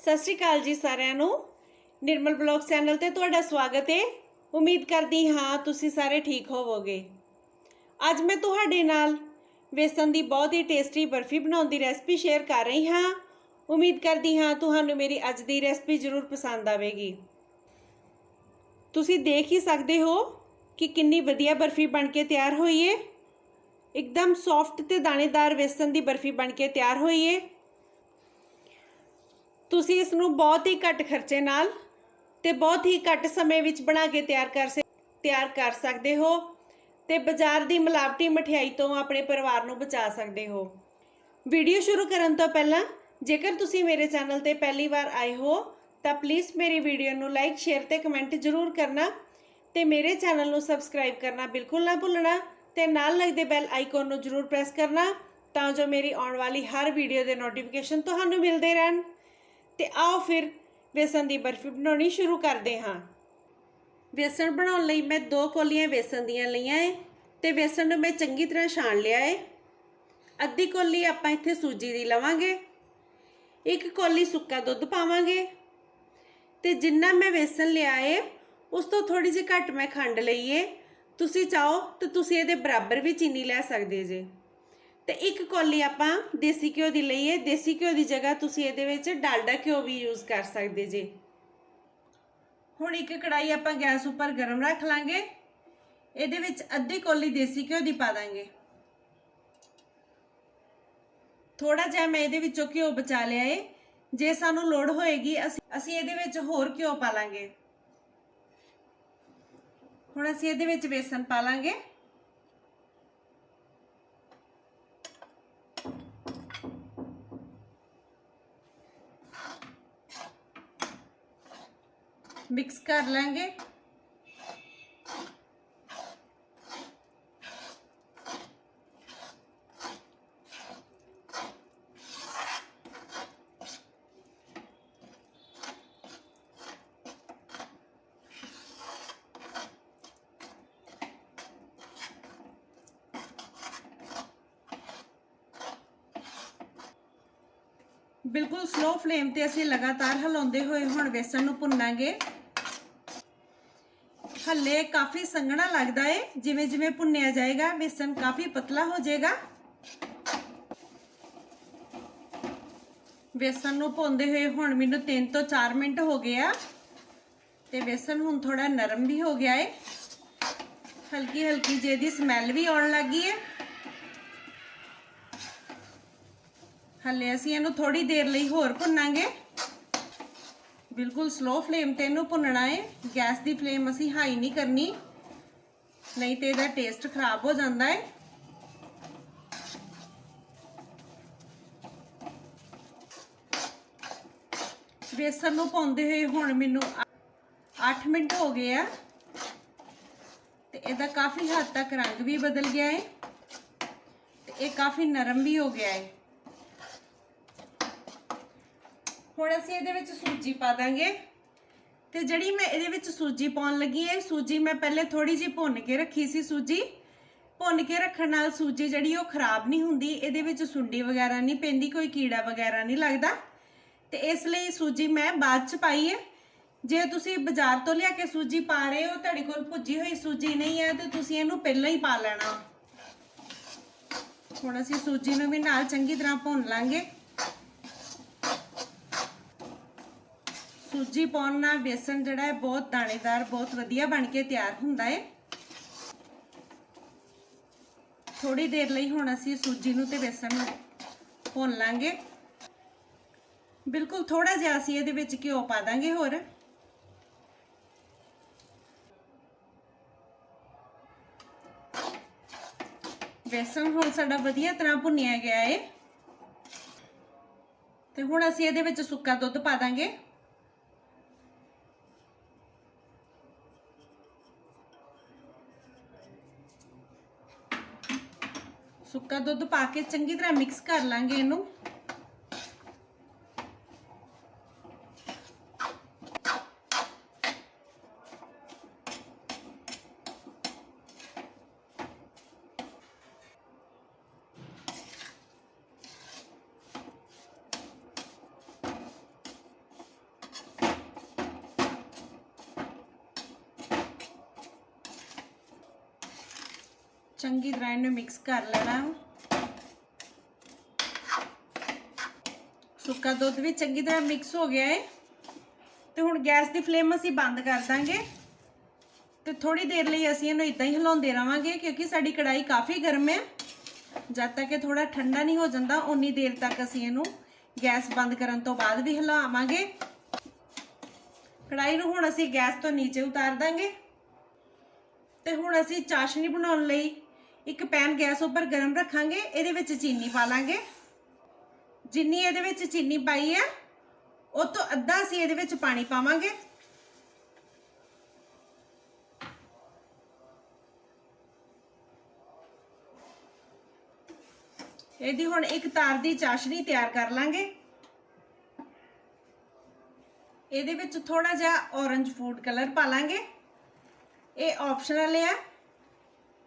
ਸਤਿ ਸ਼੍ਰੀ ਅਕਾਲ ਜੀ ਸਾਰਿਆਂ ਨੂੰ। ਨਿਰਮਲ ਬਲੌਗ ਚੈਨਲ ਤੇ ਤੁਹਾਡਾ ਸਵਾਗਤ ਹੈ ਉਮੀਦ ਕਰਦੀ ਹਾਂ ਤੁਸੀਂ ਸਾਰੇ ਠੀਕ ਹੋਵੋਗੇ। ਅੱਜ ਮੈਂ ਤੁਹਾਡੇ ਨਾਲ ਵੇਸਣ ਦੀ ਬਹੁਤ ਹੀ ਟੇਸਟੀ ਬਰਫੀ ਬਣਾਉਣ ਦੀ ਰੈਸਪੀ ਸ਼ੇਅਰ ਕਰ ਰਹੀ ਹਾਂ। ਉਮੀਦ ਕਰਦੀ ਹਾਂ ਤੁਹਾਨੂੰ ਮੇਰੀ ਅੱਜ ਦੀ ਰੈਸਪੀ ਜ਼ਰੂਰ ਪਸੰਦ ਆਵੇਗੀ। ਤੁਸੀਂ ਦੇਖ ਹੀ ਸਕਦੇ ਹੋ ਕਿ ਕਿੰਨੀ ਵਧੀਆ ਬਰਫੀ ਬਣ ਕੇ ਤਿਆਰ ਹੋਈ ਹੈ ਇੱਕਦਮ ਸੌਫਟ ਤੇ ਦਾਣੇਦਾਰ ਵੇਸਣ ਦੀ ਬਰਫੀ ਬਣ ਕੇ ਤਿਆਰ ਹੋਈ ਹੈ ਤੁਸੀਂ ਇਸ ਨੂੰ ਬਹੁਤ ਹੀ ਘੱਟ ਖਰਚੇ ਨਾਲ ਤੇ ਬਹੁਤ ਹੀ ਘੱਟ ਸਮੇਂ ਵਿੱਚ ਬਣਾ ਕੇ ਤਿਆਰ ਕਰ ਸ, ਤਿਆਰ ਕਰ ਸਕਦੇ ਹੋ ਤੇ ਬਾਜ਼ਾਰ ਦੀ ਮਿਲਾਵਟੀ ਮਠਿਆਈ ਤੋਂ ਆਪਣੇ ਪਰਿਵਾਰ ਨੂੰ ਬਚਾ ਸਕਦੇ ਹੋ। ਵੀਡੀਓ ਸ਼ੁਰੂ ਕਰਨ ਤੋਂ ਪਹਿਲਾਂ ਜੇਕਰ ਤੁਸੀਂ ਮੇਰੇ ਚੈਨਲ ਤੇ ਪਹਿਲੀ ਵਾਰ ਆਏ ਹੋ, ਤਾਂ ਪਲੀਜ਼ ਮੇਰੀ ਵੀਡੀਓ ਨੂੰ ਲਾਈਕ ਸ਼ੇਅਰ ਤੇ ਕਮੈਂਟ ਜ਼ਰੂਰ ਕਰਨਾ ਤੇ ਮੇਰੇ ਚੈਨਲ ਨੂੰ ਸਬਸਕ੍ਰਾਈਬ ਕਰਨਾ ਬਿਲਕੁਲ ਨਾ ਭੁੱਲਣਾ ਤੇ ਨਾਲ ਲੱਗਦੇ ਬੈਲ ਆਈਕਨ ਨੂੰ ਜ਼ਰੂਰ ਪ੍ਰੈਸ ਕਰਨਾ ਤਾਂ ਜੋ ਮੇਰੀ ਆਉਣ ਵਾਲੀ ਹਰ ਵੀਡੀਓ ਦੇ ਨੋਟੀਫਿਕੇਸ਼ਨ ਤੁਹਾਨੂੰ ਮਿਲਦੇ ਰਹਿਣ। ਤੇ ਆਓ ਫਿਰ ਵੇਸਣ ਦੀ ਬਰਫੀ ਬਣਾਉਣੀ ਸ਼ੁਰੂ ਕਰਦੇ ਹਾਂ। ਵੇਸਣ ਬਣਾਉਣ ਲਈ ਮੈਂ ਦੋ ਕੋਲੀਆਂ ਵੇਸਣ ਦੀਆਂ ਲਈਆਂ ਏ ਤੇ ਵੇਸਣ ਨੂੰ ਮੈਂ ਚੰਗੀ ਤਰ੍ਹਾਂ ਛਾਣ ਲਿਆ ਏ। ਅੱਧੀ ਕੋਲੀ ਆਪਾਂ ਇੱਥੇ ਸੂਜੀ ਦੀ ਲਵਾਂਗੇ, ਇੱਕ ਕੋਲੀ ਸੁੱਕਾ ਦੁੱਧ ਪਾਵਾਂਗੇ ਤੇ ਜਿੰਨਾ ਮੈਂ ਵੇਸਣ ਲਿਆ ਏ, ਉਸ ਤੋਂ ਥੋੜੀ ਜਿਹੀ ਘੱਟ ਮੈਂ ਖੰਡ ਲਈ ਏ। ਤੁਸੀਂ ਚਾਹੋ ਤਾਂ ਤੁਸੀਂ ਇਹਦੇ ਬਰਾਬਰ ਵੀ ਚੀਨੀ ਲੈ ਸਕਦੇ ਜੇ। ਤੇ ਇੱਕ ਕੌਲੀ ਆਪਾਂ ਦੇਸੀ ਘਿਓ ਦੀ ਲਈਏ। ਦੇਸੀ ਘਿਓ ਦੀ ਜਗ੍ਹਾ ਤੁਸੀਂ ਇਹਦੇ ਵਿੱਚ ਡਾਲਡਾ ਘਿਓ ਵੀ ਯੂਜ਼ ਕਰ ਸਕਦੇ ਜੇ। ਹੁਣ ਇੱਕ ਕੜਾਈ ਆਪਾਂ ਗੈਸ ਉੱਪਰ ਗਰਮ ਰੱਖ ਲਾਂਗੇ। ਇਹਦੇ ਵਿੱਚ ਅੱਧੀ ਕੌਲੀ ਦੇਸੀ ਘਿਓ ਦੀ ਪਾ ਦਾਂਗੇ। ਥੋੜਾ ਜਿਹਾ ਮੈਂ ਇਹਦੇ ਵਿੱਚੋਂ ਘਿਓ ਬਚਾ ਲਿਆ ਏ। ਜੇ ਸਾਨੂੰ ਲੋੜ ਹੋਏਗੀ, ਅਸੀਂ ਅਸੀਂ ਇਹਦੇ ਵਿੱਚ ਹੋਰ ਘਿਓ ਪਾ ਲਾਂਗੇ। ਹੁਣ ਅਸੀਂ ਇਹਦੇ ਵਿੱਚ ਬੇਸਨ ਪਾ ਲਾਂਗੇ। ਮਿਕਸ ਕਰ ਲਾਂਗੇ। ਬਿਲਕੁਲ ਸਲੋ ਫਲੇਮ ਤੇ ਅਸੀਂ ਲਗਾਤਾਰ ਹਿਲਾਉਂਦੇ ਹੋਏ ਹੁਣ ਵੇਸਣ ਨੂੰ ਭੁੰਨਾਂਗੇ। ਹੱਲੇ ਕਾਫੀ ਸੰਘਣਾ ਲੱਗਦਾ ਏ। ਜਿਵੇਂ ਜਿਵੇਂ ਭੁੰਨਿਆ ਜਾਏਗਾ, ਵੇਸਣ ਕਾਫੀ ਪਤਲਾ ਹੋ ਜਾਏਗਾ। ਵੇਸਣ ਨੂੰ ਭੁੰਨਦੇ ਹੋਏ ਹੁਣ ਮੈਨੂੰ 3 ਤੋਂ 4 ਮਿੰਟ ਹੋ ਗਏ ਆ। ਤੇ ਵੇਸਣ ਹੁਣ ਥੋੜਾ ਨਰਮ ਵੀ ਹੋ ਗਿਆ ਏ। ਹਲਕੀ ਹਲਕੀ ਜੇ ਜਿਹਦੀ ਸਮੈਲ ਵੀ ਆਉਣ ਲੱਗੀ ਏ। ਹਲੇ ਅਸੀਂ ਇਹਨੂੰ ਥੋੜੀ ਦੇਰ ਲਈ ਹੋਰ ਭੁੰਨਾਂਗੇ। ਬਿਲਕੁਲ ਸਲੋ ਫਲੇਮ ਤੇ ਇਹਨੂੰ ਭੁੰਨਣਾ ਹੈ ਗੈਸ ਦੀ ਫਲੇਮ ਅਸੀਂ ਹਾਈ ਨਹੀਂ ਕਰਨੀ। ਨਹੀਂ ਤੇ ਇਹਦਾ ਟੇਸਟ ਖਰਾਬ ਹੋ ਜਾਂਦਾ ਹੈ ਬੇਸਨ ਨੂੰ ਪਾਉਂਦੇ ਹੋਏ ਹੁਣ ਮੈਨੂੰ 8 ਮਿੰਟ ਹੋ ਗਏ ਆ। ਤੇ ਇਹਦਾ ਕਾਫੀ ਹੱਦ ਤੱਕ ਰੰਗ ਵੀ ਬਦਲ ਗਿਆ ਹੈ ਤੇ ਇਹ ਕਾਫੀ ਨਰਮ ਵੀ ਹੋ ਗਿਆ ਹੈ ਹੁਣ ਅਸੀਂ ਇਹਦੇ ਵਿੱਚ ਸੂਜੀ ਪਾ ਦਾਂਗੇ। ਤੇ ਜਿਹੜੀ ਮੈਂ ਇਹਦੇ ਵਿੱਚ ਸੂਜੀ ਪਾਉਣ ਲੱਗੀ ਹੈ ਸੂਜੀ ਮੈਂ ਪਹਿਲੇ ਥੋੜੀ ਜਿਹੀ ਭੁੰਨ ਕੇ ਰੱਖੀ ਸੀ ਸੂਜੀ। ਭੁੰਨ ਕੇ ਰੱਖਣ ਨਾਲ ਸੂਜੀ ਜਿਹੜੀ ਉਹ ਖਰਾਬ ਨਹੀਂ ਹੁੰਦੀ, ਇਹਦੇ ਵਿੱਚ ਸੁੰਡੀ ਵਗੈਰਾ ਨਹੀਂ ਪੈਂਦੀ, ਕੋਈ ਕੀੜਾ ਵਗੈਰਾ ਨਹੀਂ ਲੱਗਦਾ। ਤੇ ਇਸ ਲਈ ਸੂਜੀ ਮੈਂ ਬਾਅਦ ਚ ਪਾਈ ਹੈ। ਜੇ ਤੁਸੀਂ ਬਾਜ਼ਾਰ ਤੋਂ ਲਿਆ ਕੇ ਸੂਜੀ ਪਾ ਰਹੇ ਹੋ, ਤੁਹਾਡੇ ਕੋਲ ਭੁੱਜੀ ਹੋਈ ਸੂਜੀ ਨਹੀਂ ਹੈ, ਤੇ ਤੁਸੀਂ ਇਹਨੂੰ ਪਹਿਲਾਂ ਹੀ ਪਾ ਲੈਣਾ। ਹੁਣ ਅਸੀਂ ਸੂਜੀ ਨੂੰ ਵੀ ਨਾਲ ਚੰਗੀ ਤਰ੍ਹਾਂ ਭੁੰਨ ਲਾਂਗੇ। ਸੂਜੀ ਪਾਉਣ ਨਾਲ ਬੇਸਨ ਜਿਹੜਾ ਹੈ ਬਹੁਤ ਦਾਣੇਦਾਰ, ਬਹੁਤ ਵਧੀਆ ਬਣ ਕੇ ਤਿਆਰ ਹੁੰਦਾ ਹੈ। ਥੋੜੀ ਦੇਰ ਲਈ ਹੁਣ ਅਸੀਂ ਸੂਜੀ ਨੂੰ ਤੇ ਬੇਸਨ ਨੂੰ ਭੁੰਨ ਲਾਂਗੇ। ਬਿਲਕੁਲ ਥੋੜਾ ਜਿਹਾ ਅਸੀਂ ਇਹਦੇ ਵਿੱਚ ਘਿਓ ਪਾ ਦਾਂਗੇ ਹੋਰ। ਬੇਸਨ ਹੁਣ ਸਾਡਾ ਵਧੀਆ ਤਰ੍ਹਾਂ ਭੁੰਨਿਆ ਗਿਆ ਹੈ ਤੇ ਹੁਣ ਅਸੀਂ ਇਹਦੇ ਵਿੱਚ ਸੁੱਕਾ ਦੁੱਧ ਪਾ ਦਾਂਗੇ। ਸੁੱਕਾ ਦੁੱਧ ਪਾ ਕੇ ਚੰਗੀ ਤਰ੍ਹਾਂ ਮਿਕਸ ਕਰ ਲਾਂਗੇ ਇਹਨੂੰ। ਚੰਗੀ ਤਰ੍ਹਾਂ ਇਹਨੂੰ ਮਿਕਸ ਕਰ ਲੈਣਾ। ਸੁੱਕਾ ਦੁੱਧ ਵੀ ਚੰਗੀ ਤਰ੍ਹਾਂ ਮਿਕਸ ਹੋ ਗਿਆ ਹੈ ਤੇ ਹੁਣ ਗੈਸ ਦੀ ਫਲੇਮ ਅਸੀਂ ਬੰਦ ਕਰ ਦਾਂਗੇ। ਤੇ ਥੋੜੀ ਦੇਰ ਲਈ ਅਸੀਂ ਇਹਨੂੰ ਇਦਾਂ ਹੀ ਹਿਲਾਉਂਦੇ ਰਵਾਂਗੇ ਕਿਉਂਕਿ ਸਾਡੀ ਕੜਾਈ ਕਾਫੀ ਗਰਮ ਹੈ। ਜਦ ਤੱਕ ਇਹ ਥੋੜਾ ਠੰਡਾ ਨਹੀਂ ਹੋ ਜਾਂਦਾ ਉਨੀ ਦੇਰ ਤੱਕ ਅਸੀਂ ਇਹਨੂੰ ਗੈਸ ਬੰਦ ਕਰਨ ਤੋਂ ਬਾਅਦ ਵੀ ਹਿਲਾਵਾਂਗੇ। ਕੜਾਈ ਨੂੰ ਹੁਣ ਅਸੀਂ ਗੈਸ ਤੋਂ ਨੀਚੇ ਉਤਾਰ ਦਾਂਗੇ। ਤੇ ਹੁਣ ਅਸੀਂ ਚਾਸ਼ਨੀ ਬਣਾਉਣ ਲਈ ਇੱਕ ਪੈਨ ਗੈਸ ਉੱਪਰ ਗਰਮ ਰੱਖਾਂਗੇ, ਇਹਦੇ ਵਿੱਚ ਚੀਨੀ ਪਾ ਲਾਂਗੇ। ਜਿੰਨੀ ਇਹਦੇ ਵਿੱਚ ਚੀਨੀ ਪਾਈ ਹੈ, ਉਹ ਤੋਂ ਅੱਧਾ ਅਸੀਂ ਇਹਦੇ ਵਿੱਚ ਪਾਣੀ ਪਾਵਾਂਗੇ। ਇਹਦੀ ਹੁਣ ਇੱਕ ਤਾਰ ਦੀ ਚਾਸ਼ਨੀ ਤਿਆਰ ਕਰ ਲਾਂਗੇ। ਇਹਦੇ ਵਿੱਚ ਥੋੜਾ ਜਿਹਾ ਔਰੰਜ ਫੂਡ ਕਲਰ ਪਾ ਲਾਂਗੇ। ਇਹ ਆਪਸ਼ਨਲ ਹੈ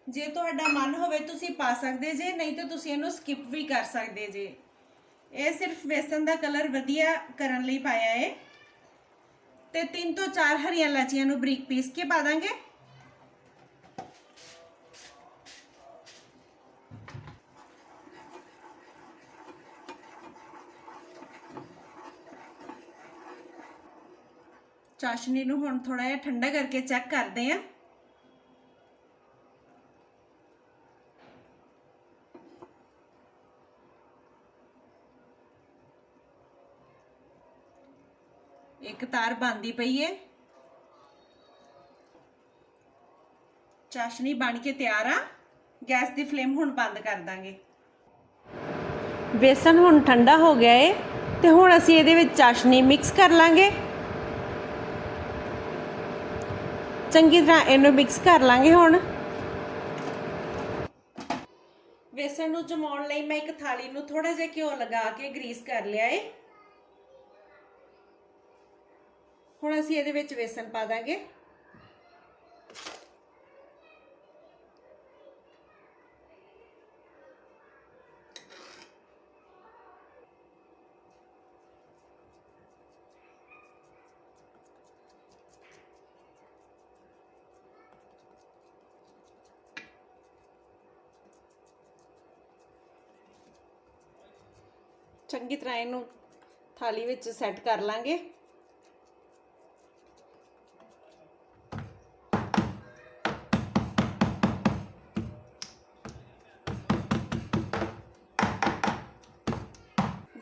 ਜੇ ਤੁਹਾਡਾ ਮਨ ਹੋਵੇ ਤੁਸੀਂ ਪਾ ਸਕਦੇ ਜੇ, ਨਹੀਂ ਤਾਂ ਤੁਸੀਂ ਇਹਨੂੰ ਸਕਿਪ ਵੀ ਕਰ ਸਕਦੇ ਜੇ। ਇਹ ਸਿਰਫ ਬੇਸਨ ਦਾ ਕਲਰ ਵਧੀਆ ਕਰਨ ਲਈ ਪਾਇਆ ਹੈ ਤੇ ਤਿੰਨ ਤੋਂ ਚਾਰ ਹਰੀਆਂ ਇਲਾਚੀਆਂ ਨੂੰ ਬਰੀਕ ਪੀਸ ਕੇ ਪਾ ਦਾਂਗੇ। ਚਾਸ਼ਨੀ ਨੂੰ ਹੁਣ ਥੋੜਾ ਜਿਹਾ ਠੰਡਾ ਕਰਕੇ ਚੈੱਕ ਕਰਦੇ ਆਂ। ਇੱਕ ਤਾਰ ਬੰਦੀ ਪਈ ਏ। ਚਾਸ਼ਨੀ ਬਣ ਕੇ ਤਿਆਰ ਆ। ਗੈਸ ਦੀ ਫਲੇਮ ਹੁਣ ਬੰਦ ਕਰ ਦਾਂਗੇ। ਬੇਸਨ ਹੁਣ ਠੰਡਾ ਹੋ ਗਿਆ ਏ ਤੇ ਹੁਣ ਅਸੀਂ ਇਹਦੇ ਵਿੱਚ ਚਾਸ਼ਨੀ ਮਿਕਸ ਕਰ ਲਾਂਗੇ। ਚੰਗੀ ਤਰ੍ਹਾਂ ਇਹਨੂੰ ਮਿਕਸ ਕਰ ਲਾਂਗੇ ਹੁਣ। ਵੇਸਣ ਨੂੰ ਜਮਾਉਣ ਲਈ ਮੈਂ ਇੱਕ ਥਾਲੀ ਨੂੰ ਥੋੜਾ ਜਿਹਾ ਘਿਓ ਲਗਾ ਕੇ ਗਰੀਸ ਕਰ ਲਿਆ ਏ। ਹੁਣ ਅਸੀਂ ਇਹਦੇ ਵਿੱਚ ਵੇਸਣ ਪਾ ਦਾਂਗੇ। ਚੰਗੀ ਤਰ੍ਹਾਂ ਇਹਨੂੰ ਥਾਲੀ ਵਿੱਚ ਸੈੱਟ ਕਰ ਲਾਂਗੇ।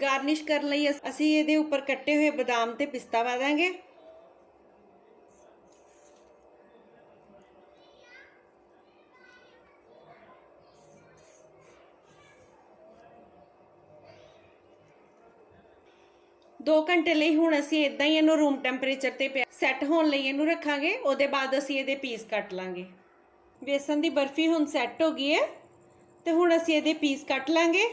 ਗਾਰਨਿਸ਼ ਕਰਨ ਲਈ ਅਸ- ਅਸੀਂ ਇਹਦੇ ਉੱਪਰ ਕੱਟੇ ਹੋਏ ਬਦਾਮ ਤੇ ਪਿਸਤਾ ਪਾ ਦਾਂਗੇ ਦੋ ਘੰਟੇ ਲਈ ਹੁਣ ਅਸੀਂ ਇਦਾਂ ਹੀ ਇਹਨੂੰ ਰੂਮ ਟੈਂਪਰੇਚਰ ਤੇ ਸੈੱਟ ਹੋਣ ਲਈ ਇਹਨੂੰ ਰੱਖਾਂਗੇ, ਉਹਦੇ ਬਾਅਦ ਅਸੀਂ ਇਹਦੇ ਪੀਸ ਕੱਟ ਲਾਂਗੇ। ਵੇਸਣ ਦੀ ਬਰਫੀ ਹੁਣ ਸੈੱਟ ਹੋ ਗਈ ਹੈ, ਤੇ ਹੁਣ ਅਸੀਂ ਇਹਦੇ ਪੀਸ ਕੱਟ ਲਾਂਗੇ।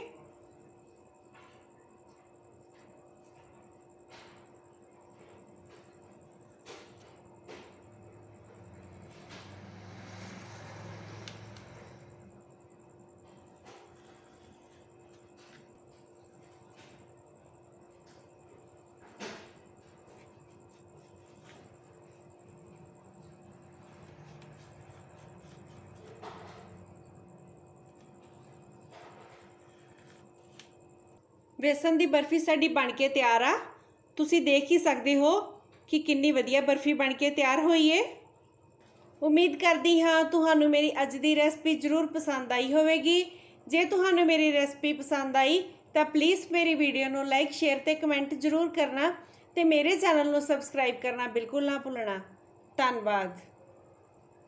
ਵੇਸਣ ਦੀ ਬਰਫੀ ਸਾਡੀ ਬਣ ਕੇ ਤਿਆਰ ਆ। ਤੁਸੀਂ ਦੇਖ ਹੀ ਸਕਦੇ ਹੋ ਕਿ ਕਿੰਨੀ ਵਧੀਆ ਬਰਫੀ ਬਣ ਕੇ ਤਿਆਰ ਹੋਈ ਏ। ਉਮੀਦ ਕਰਦੀ ਹਾਂ ਤੁਹਾਨੂੰ ਮੇਰੀ ਅੱਜ ਦੀ ਰੈਸਪੀ ਜ਼ਰੂਰ ਪਸੰਦ ਆਈ ਹੋਵੇਗੀ। ਜੇ ਤੁਹਾਨੂੰ ਮੇਰੀ ਰੈਸਪੀ ਪਸੰਦ ਆਈ, ਤਾਂ ਪਲੀਜ਼ ਮੇਰੀ ਵੀਡੀਓ ਨੂੰ ਲਾਈਕ, ਸ਼ੇਅਰ ਤੇ ਕਮੈਂਟ ਜ਼ਰੂਰ ਕਰਨਾ ਤੇ ਮੇਰੇ ਚੈਨਲ ਨੂੰ ਸਬਸਕ੍ਰਾਈਬ ਕਰਨਾ ਬਿਲਕੁਲ ਨਾ ਭੁੱਲਣਾ। ਧੰਨਵਾਦ।